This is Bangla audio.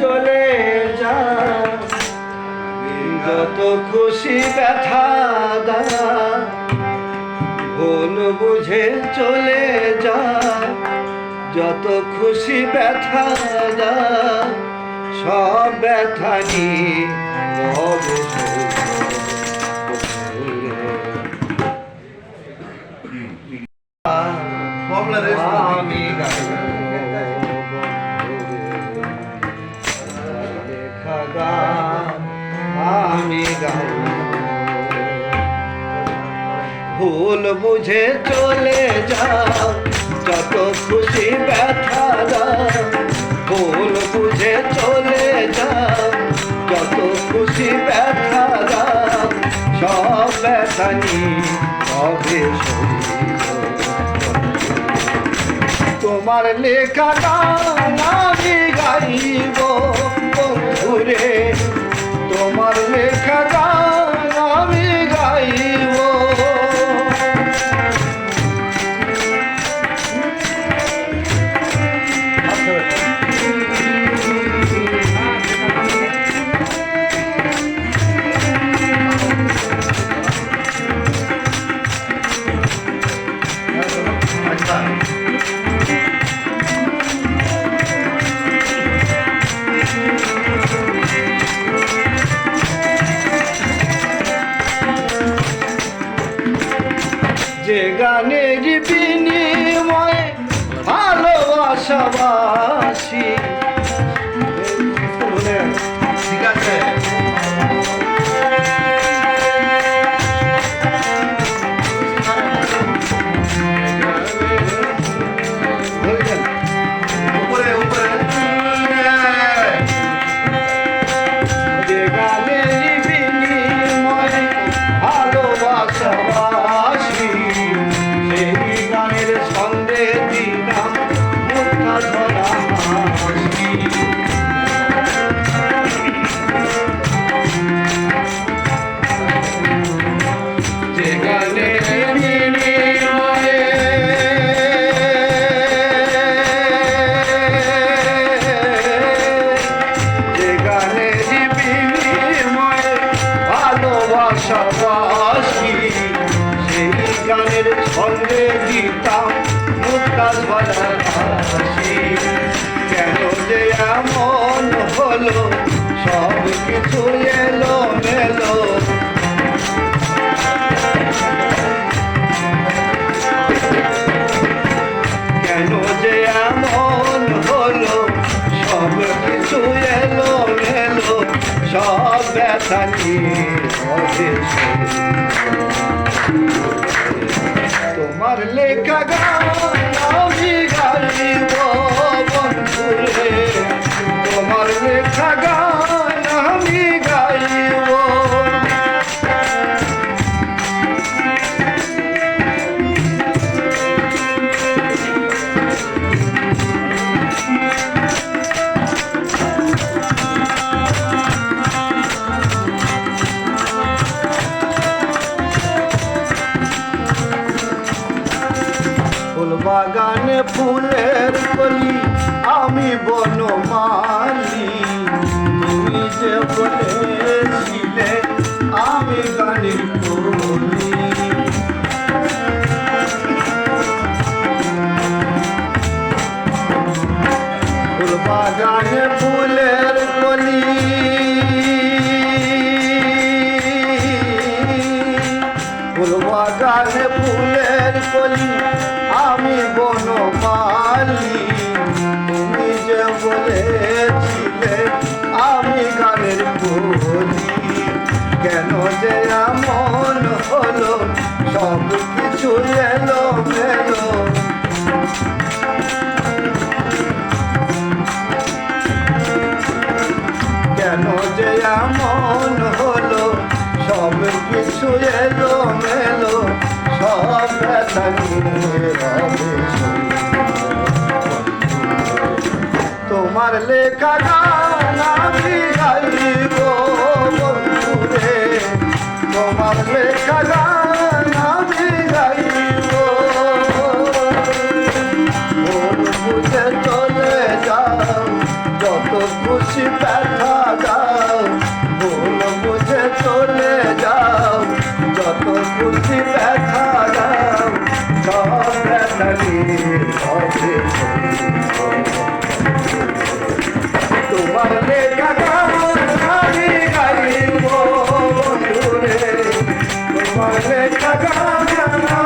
চলে যা যত খুশি ব্যথা দা ভুল বুঝে চলে যা যত খুশি ব্যথা দা সব ব্যথা নিয়ে। আমি গাইব আমি গাইব। ভুল বুঝে চলে যাও, যত খুশি ব্যথা দাও। ভুল বুঝে চলে যাও, যত খুশি ব্যথা দাও। সব ব্যথা নিয়ে তোমার লেখা আমি গাইব। বন্ধুরে তোমার লেখা গান আমি গাইব। আচ্ছা। যে গানের ছন্দে দিতাম ধরা হাসি কেন যে এমন হলো, সব কিছু এলো মেলো কেন যে এমন হলো, সব কিছু এলো মেলো সব ব্যথা নিয়ে হবে সই। তোমার লেখা গান আমি বাগানে ফুলের কলি, আমি বনমালি। তুমি যে বলেছিলে, আমি গানের কলি। বাগানে ফুলের কলি। ফুল ফুলের কলি আমি বনমালি। তুমি যে বলেছিলে তোমার লেখা গান আমি বন্ধুরে। তোমার লেখা গান আমি গাইব। চলে যাও, যত খুশি ব্যথা দাও। তোমার লেখা গানি গাইব তোমার লেখা গান